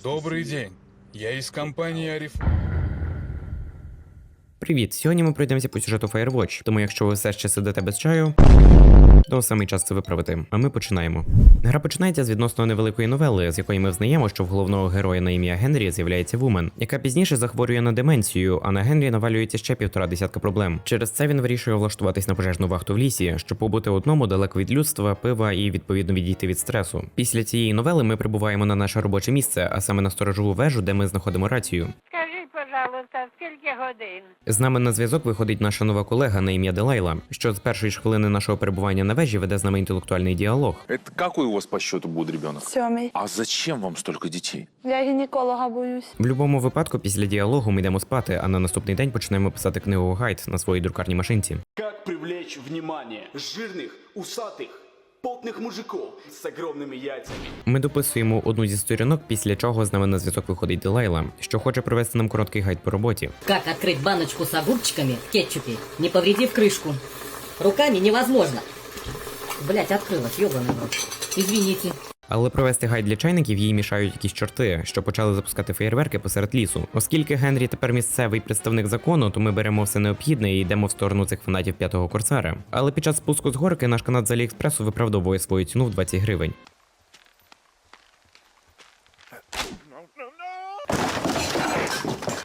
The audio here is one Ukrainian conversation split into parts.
Добрый день. Я из компании Ариф... Привіт! Сьогодні ми пройдемося по сюжету Firewatch, тому якщо ви все ще сидите без чаю, то самий час це виправити. А ми починаємо. Гра починається з відносно невеликої новели, з якої ми взнаємо, що в головного героя на ім'я Генрі з'являється вумен, яка пізніше захворює на деменцію, а на Генрі навалюється ще півтора десятка проблем. Через це він вирішує влаштуватись на пожежну вахту в лісі, щоб побути одному далеко від людства, пива і відповідно відійти від стресу. Після цієї новели ми прибуваємо на наше робоче місце, а саме на сторожову вежу, де ми знаходимо рацію. Скажіть, пожалуйста, скільки годин? З нами на зв'язок виходить наша нова колега на ім'я Делайла, що з першої ж хвилини нашого перебування на вежі веде з нами інтелектуальний діалог. Это какой у вас по счету будет ребенок? Сьомий. А зачем вам столько детей? Я гінеколога боюсь. В будь-якому випадку, після діалогу ми йдемо спати, а на наступний день починаємо писати книгу гайд на своїй друкарній машинці. Как привлечь внимание жирных, усатых, потных мужиков с огромными яйцами? Ми дописуємо одну зі сторінок, після чого з нами на зв'язок виходить Делайла, що хоче провести нам короткий гайд по роботі. Как открыть баночку с огурчиками в кетчупе, не повредив крышку? Руками невозможно. Блять, открылась, ёбаный в рот. Извините. Але провести гайд для чайників їй мішають якісь чорти, що почали запускати феєрверки посеред лісу. Оскільки Генрі тепер місцевий представник закону, то ми беремо все необхідне і йдемо в сторону цих фанатів п'ятого корсара. Але під час спуску з горки наш канат з Аліекспресу виправдовує свою ціну в 20 гривень.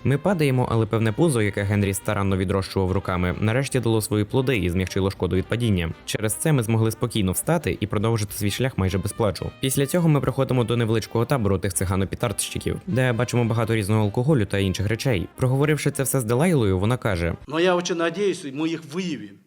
Ми падаємо, але певне пузо, яке Генрі старанно відрощував руками, нарешті дало свої плоди і змягчило шкоду від падіння. Через це ми змогли спокійно встати і продовжити свій шлях майже без плачу. Після цього ми приходимо до невеличкого табору тих цигано-пітардщиків, де бачимо багато різного алкоголю та інших речей. Проговоривши це все з Делайлою, вона каже: Но я очень надеюсь, мы их выявим.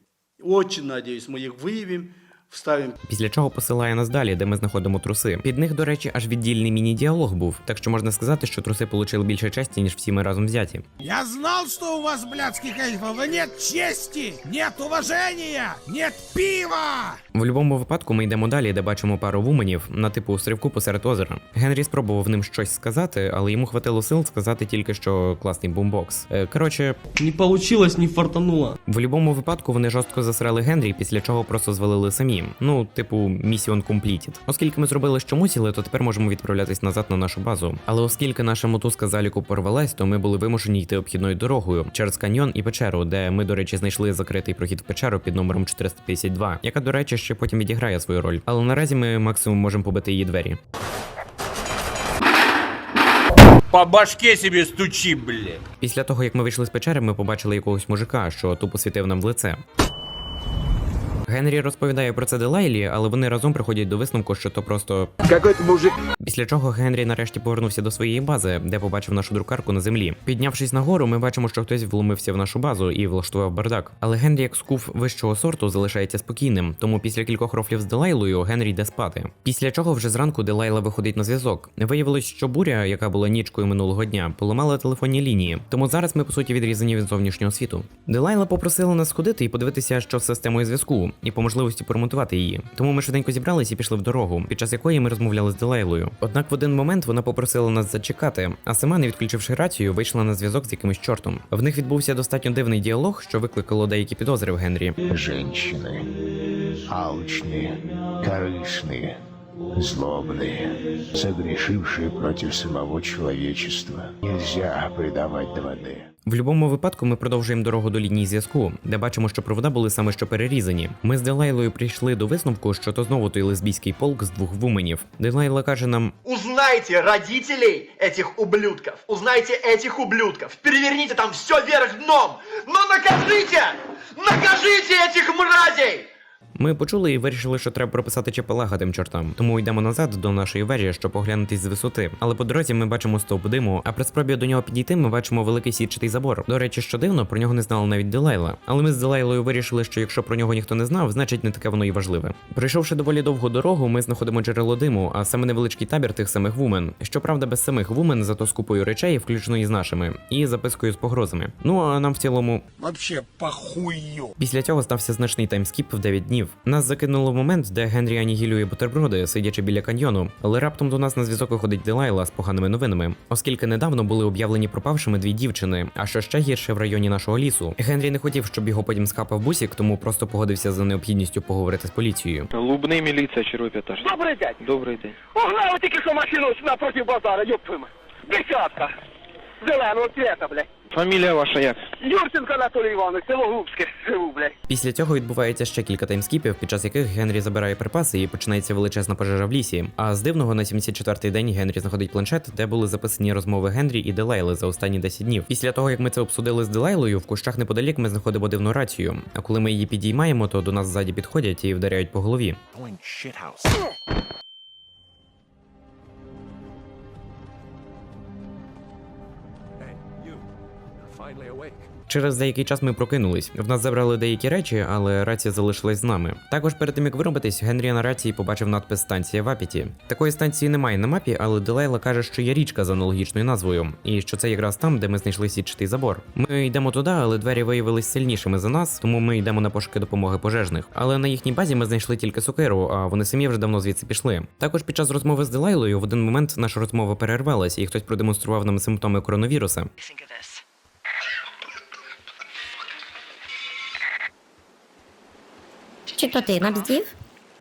Очень надеюсь, мы их выявим, вставим Після чого посилає нас далі, де ми знаходимо труси. Під них, до речі, аж віддільний міні-діалог був, так що можна сказати, що труси получили більше честі, ніж всі ми разом взяті. Я знал, что у вас, блядских эльфов, нет чести, нет уважения, нет пива! В будь-якому випадку ми йдемо далі, де бачимо пару вуменів на типу стрибку посеред озера. Генрі спробував ним щось сказати, але йому хватило сил сказати тільки, що класний бумбокс. Е, коротше, Не получилось, не фартануло. в будь-якому випадку вони жорстко засрали Генрі, після чого просто звалили самі. Ну, типу, місіон completed. Оскільки ми зробили, що мусили, то тепер можемо відправлятись назад на нашу базу. Але оскільки наша мотузка заліку порвалась, то ми були вимушені йти обхідною дорогою через каньйон і печеру, де ми, до речі, знайшли закритий прохід в печеру під номером 452, яка, до речі, ще потім відіграє свою роль. Але наразі ми максимум можемо побити її двері. По башке себе стучи, блядь. Після того, як ми вийшли з печери, ми побачили якогось мужика, що тупо світив нам в лице. Генрі розповідає про це Делайлі, але вони разом приходять до висновку, що то просто Какой-то мужик. Після чого Генрі нарешті повернувся до своєї бази, де побачив нашу друкарку на землі. Піднявшись нагору, ми бачимо, що хтось вломився в нашу базу і влаштував бардак. Але Генрі, як скуф вищого сорту, залишається спокійним. Тому після кількох рофлів з Делайлою Генрі йде спати. Після чого вже зранку Делайла виходить на зв'язок. Виявилось, що буря, яка була нічкою минулого дня, поламала телефонні лінії. Тому зараз ми по суті відрізані від зовнішнього світу. Делайла попросила нас сходити і подивитися, що з системою зв'язку, і по можливості поремонтувати її. Тому ми швиденько зібрались і пішли в дорогу, під час якої ми розмовляли з Делайлою. Однак в один момент вона попросила нас зачекати, а сама, не відключивши рацію, вийшла на зв'язок з якимось чортом. В них відбувся достатньо дивний діалог, що викликало деякі підозри в Генрі. Женщины. Алчные, корыстные, злобные, согрешившие против самого человечества. Нельзя предавать 2D. В будь-якому випадку ми продовжуємо дорогу до лінії зв'язку, де бачимо, що провода були саме що перерізані. Ми з Делайлою прийшли до висновку, що то знову той лесбійський полк з двох вуменів. Делайла каже нам: Узнайте родителей этих ублюдков. Узнайте этих ублюдков. Переверните там все вверх дном. Но накажите! Накажите этих мразей! Ми почули і вирішили, що треба прописати ЧПЛАГа тим чортам. Тому йдемо назад до нашої вежі, щоб поглянутись з висоти. Але по дорозі ми бачимо стовп диму, а при спробі до нього підійти ми бачимо великий сітчатий забор. До речі, що дивно, про нього не знала навіть Делайла. Але ми з Делайлою вирішили, що якщо про нього ніхто не знав, значить не таке воно і важливе. Пройшовши доволі довгу дорогу, ми знаходимо джерело диму, а саме невеличкий табір тих самих вумен. Щоправда, без самих вумен, зато з купою речей, включно і з нашими, і запискою з погрозами. Ну а нам в цілому Вообще похую. Після цього стався значний таймскіп в 9 днів, Нас закинуло в момент, де Генрі анігілює бутерброди, сидячи біля каньйону, але раптом до нас на зв'язок виходить Делайла з поганими новинами, оскільки недавно були об'явлені пропавшими дві дівчини, а що ще гірше в районі нашого лісу. Генрі не хотів, щоб його потім схапав бусік, тому просто погодився за необхідністю поговорити з поліцією. Лубний міліція, червий п'ятаж. Добрый день. Добрий день. Угнали тільки що машину напротив базара, ёб. Десятка. Зеленого цвета, блядь. Фамілія ваша як? Юрченко Анатолій Іванович, село Губське, живу, блядь. Після цього відбувається ще кілька таймскіпів, під час яких Генрі забирає припаси і починається величезна пожежа в лісі. А з дивного на 74-й день Генрі знаходить планшет, де були записані розмови Генрі і Делайли за останні 10 днів. Після того, як ми це обсудили з Делайлою, в кущах неподалік ми знаходимо дивну рацію. А коли ми її підіймаємо, то до нас ззаді підходять і вдаряють по голові. Через деякий час ми прокинулись. В нас забрали деякі речі, але рація залишилась з нами. Також перед тим як виробитись, Генрі на рації побачив надпис станція в Апіті. Такої станції немає на мапі, але Делайла каже, що є річка з аналогічною назвою, і що це якраз там, де ми знайшли сітчатий забор. Ми йдемо туди, але двері виявились сильнішими за нас, тому ми йдемо на пошуки допомоги пожежних. Але на їхній базі ми знайшли тільки сокиру, а вони самі вже давно звідси пішли. Також під час розмови з Делайлою в один момент наша розмова перервалась, і хтось продемонстрував нам симптоми коронавіруса. Чи то ти набздів?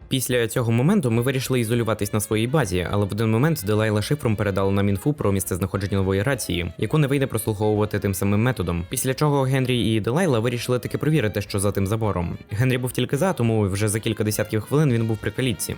Після цього моменту ми вирішили ізолюватись на своїй базі, але в один момент Делайла шифром передала нам інфу про місце знаходження нової рації, яку не вийде прослуховувати тим самим методом. Після чого Генрі і Делайла вирішили таки провірити, що за тим забором. Генрі був тільки за, тому вже за кілька десятків хвилин він був при калітці.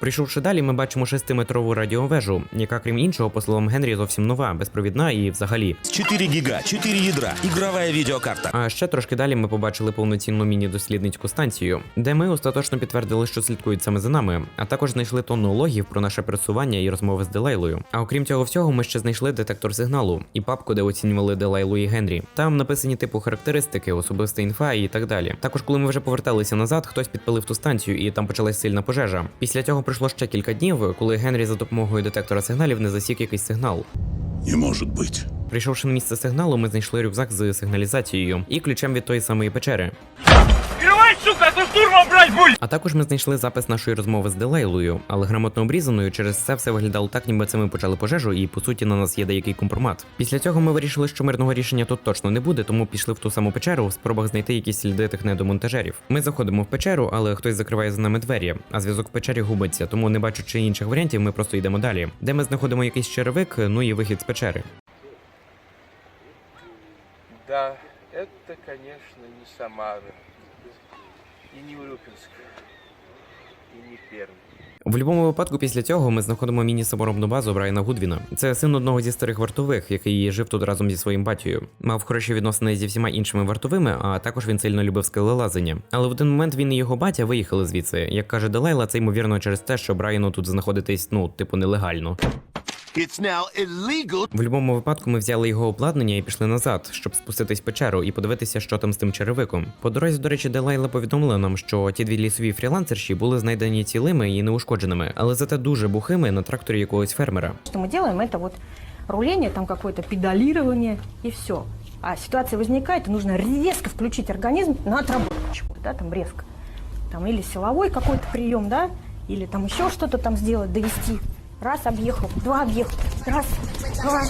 Прийшовши далі, ми бачимо шестиметрову радіовежу, яка, крім іншого, по словам Генрі, зовсім нова, безпровідна і взагалі. 4 гига, 4 ядра, игровая видеокарта. А ще трошки далі ми побачили повноцінну міні-дослідницьку станцію, де ми остаточно підтвердили, що слідкують саме за нами, а також знайшли тонну логів про наше пересування і розмови з Делайлою. А окрім цього всього, ми ще знайшли детектор сигналу і папку, де оцінювали Делайлу і Генрі. Там написані типу характеристики, особиста інфа і так далі. Також, коли ми вже поверталися назад, хтось підпалив ту станцію, і там почалась сильна пожежа. Після цього пройшло ще кілька днів, коли Генрі за допомогою детектора сигналів не засік якийсь сигнал. Не може бути. Прийшовши на місце сигналу, ми знайшли рюкзак з сигналізацією і ключем від тої самої печери. Давай, сука, до штурма брать будь! А також ми знайшли запис нашої розмови з Делейлою, але грамотно обрізаною через це все виглядало так, ніби це ми почали пожежу, і по суті на нас є деякий компромат. Після цього ми вирішили, що мирного рішення тут точно не буде, тому пішли в ту саму печеру в спробах знайти якісь сліди тих недомонтажерів. Ми заходимо в печеру, але хтось закриває за нами двері, а зв'язок в печері губиться, тому не бачучи інших варіантів, ми просто йдемо далі, де ми знаходимо якийсь черевик, ну і вихід з печери. Да, это, конечно, не Самара. И не Урюпинск. И не Пермь. В будь-якому випадку після цього ми знаходимо міні-саморобну базу Брайана Гудвіна. Це син одного зі старих вартових, який жив тут разом зі своїм батькою. Мав хороші відносини зі всіма іншими вартовими, а також він сильно любив скелелазання. Але в один момент він і його батя виїхали звідси. Як каже Делайла, це ймовірно через те, що Брайану тут знаходитись, ну, типу, нелегально. It's now illegal. В будь-якому випадку ми взяли його обладнання і пішли назад, щоб спуститись в печеру і подивитися, що там з тим черевиком. По дорозі, до речі, Делайла повідомила нам, що ті дві лісові фрілансерші були знайдені цілими і неушкодженими, але зате дуже бухими на тракторі якогось фермера. Что мы делаем, это вот руление, там какое-то педалирование и все. А ситуация возникает, и нужно резко включить организм на отработку да, там резко. Там или силовой какой-то прием, да, или там еще что-то там сделать, довести. Раз объехал, два объехал, раз, два.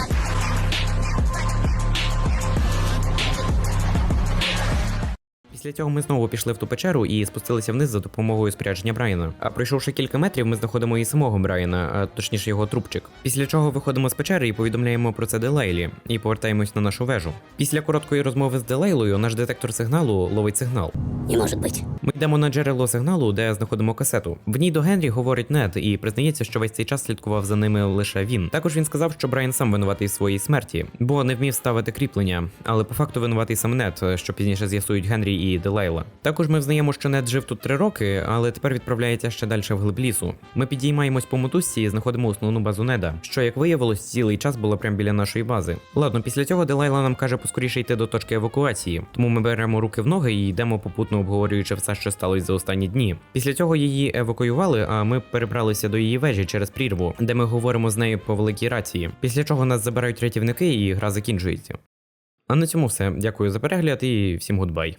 Після цього ми знову пішли в ту печеру і спустилися вниз за допомогою спорядження Брайана. А пройшовши кілька метрів, ми знаходимо і самого Брайана, а точніше його трупчик. Після чого виходимо з печери і повідомляємо про це Делейлі і повертаємось на нашу вежу. Після короткої розмови з Делейлою наш детектор сигналу ловить сигнал. Не может быть. Ми йдемо на джерело сигналу, де знаходимо касету. В ній до Генрі говорить Нед і признається, що весь цей час слідкував за ними лише він. Також він сказав, що Брайан сам винуватий в своїй смерті, бо не вмів ставити кріплення, але по факту винуватий сам Нед, що пізніше з'ясують Генрі і Делайла. Також ми взнаємо, що Нед жив тут три роки, але тепер відправляється ще далі в глиб лісу. Ми підіймаємось по мотузці і знаходимо основну базу Неда, що як виявилось, цілий час була прямо біля нашої бази. Ладно, після цього Делайла нам каже поскоріше йти до точки евакуації, тому ми беремо руки в ноги і йдемо попутно обговорюючи все, що сталося за останні дні. Після цього її евакуювали, а ми перебралися до її вежі через прірву, де ми говоримо з нею по великій рації. Після чого нас забирають рятівники і гра закінчується. А на цьому все. Дякую за перегляд і всім гудбай.